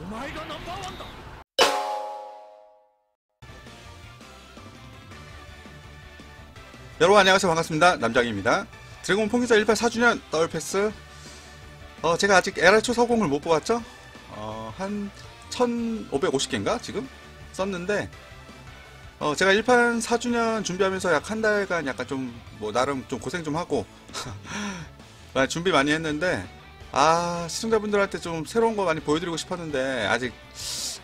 お前がナンバーワンだ 여러분 안녕하세요 반갑습니다 남장입니다 드래곤 폰기사 18 4주년 더블 패스 어 제가 아직 LR 초서공을 못 뽑았죠 어한 1550개인가 지금 썼는데 어 제가 1판 4주년 준비하면서 약 한 달간 약간 좀 뭐 나름 좀 고생 좀 하고 많이 준비 많이 했는데 아 시청자분들한테 좀 새로운 거 많이 보여드리고 싶었는데 아직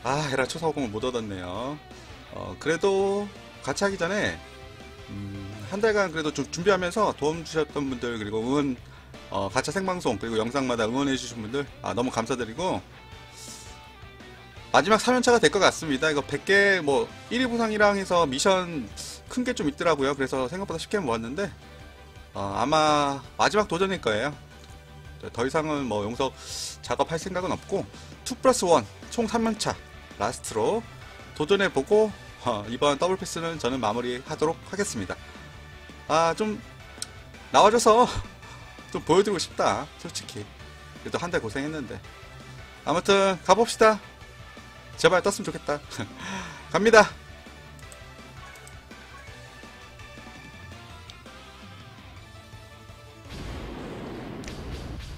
아 LR 초서공을 못 얻었네요 어 그래도 같이 하기 전에 음, 한 달간 그래도 좀 준비하면서 도움 주셨던 분들 그리고 응원 어, 가차 생방송 그리고 영상마다 응원해 주신 분들 아, 너무 감사드리고 마지막 3연차가 될 것 같습니다. 이거 100개 뭐 1위 보상이랑 해서 미션 큰 게 좀 있더라고요. 그래서 생각보다 쉽게 모았는데 어, 아마 마지막 도전일 거예요. 더 이상은 뭐 용석 작업할 생각은 없고 2 플러스 1총 3연차 라스트로 도전해보고 어, 이번 더블 패스는 저는 마무리하도록 하겠습니다. 아, 좀 나와줘서 좀 보여드리고 싶다. 솔직히. 그래도 한 달 고생했는데. 아무튼 가봅시다. 제발 떴으면 좋겠다. 갑니다.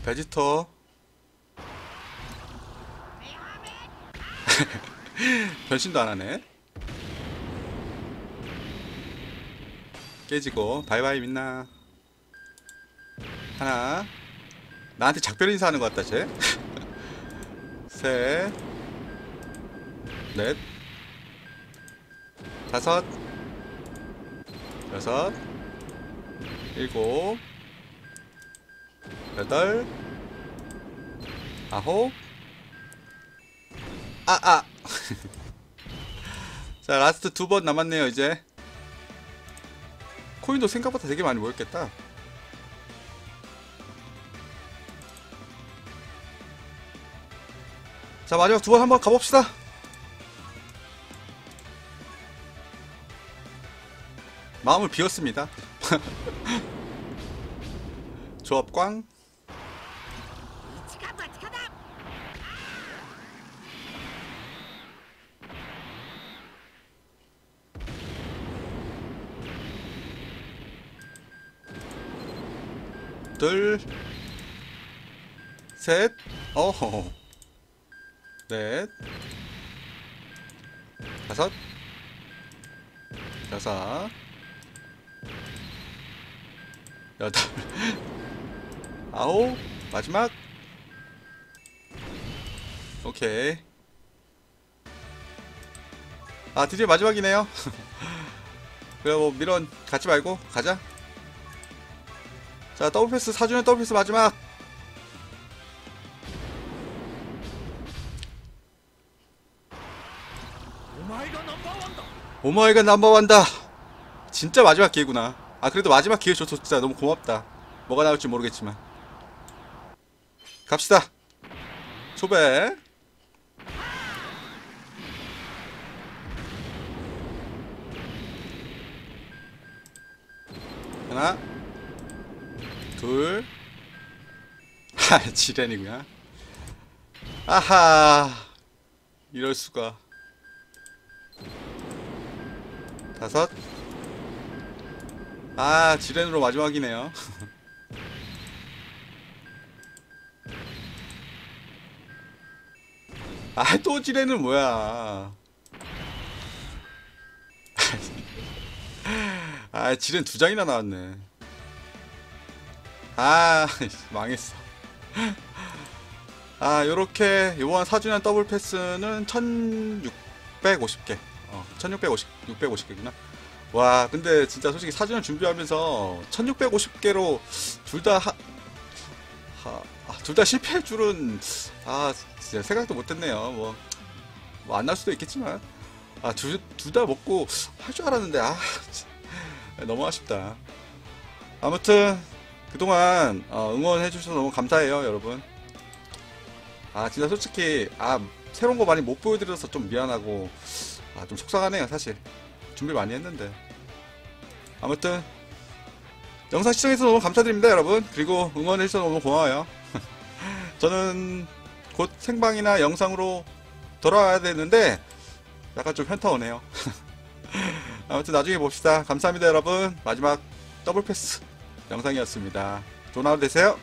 베지터. 변신도 안 하네. 깨지고. 바이바이 민나. 하나. 나한테 작별 인사하는 것 같다 쟤 셋 넷. 다섯. 여섯. 일곱 여덟 아홉 아아 자 라스트 두 번 남았네요 이제 코인도 생각보다 되게 많이 모였겠다. 자 마지막 두 번 한번 가봅시다. 마음을 비웠습니다. 조합 꽝. 둘, 셋, 어허, 넷, 다섯, 여섯, 여덟, 아홉, 마지막. 오케이. 아, 드디어 마지막이네요. 그래, 뭐, 미런 갖지 말고, 가자. 자 더블 패스 4주년 더블 패스 마지막. 오마이갓 넘버원다. 진짜 마지막 기회구나. 아 그래도 마지막 기회 줘서 진짜 너무 고맙다. 뭐가 나올지 모르겠지만. 갑시다. 초배. 하나 둘. 하, 지렌이구나. 아하. 이럴 수가. 다섯. 아, 지렌으로 마지막이네요. 아, 또 지렌은 뭐야. 아, 지렌 두 장이나 나왔네. 아 망했어. 아 요렇게 요번 4주년 더블 패스는 1650개. 어 1650, 650개구나. 와 근데 진짜 솔직히 4주년 준비하면서 1650개로 둘다 아, 둘 다 실패할 줄은 아 진짜 생각도 못했네요. 뭐뭐안날 수도 있겠지만. 아둘 다 먹고 할 줄 알았는데 아 너무 아쉽다. 아무튼 그동안 어, 응원해주셔서 너무 감사해요 여러분. 아 진짜 솔직히 아 새로운 거 많이 못 보여드려서 좀 미안하고 아 좀 속상하네요 사실. 준비 많이 했는데. 아무튼 영상 시청해주셔서 너무 감사드립니다 여러분. 그리고 응원해주셔서 너무 고마워요. 저는 곧 생방이나 영상으로 돌아와야 되는데 약간 좀 현타 오네요. 아무튼 나중에 봅시다. 감사합니다 여러분. 마지막 더블 패스. 영상이었습니다. 좋은 하루 되세요.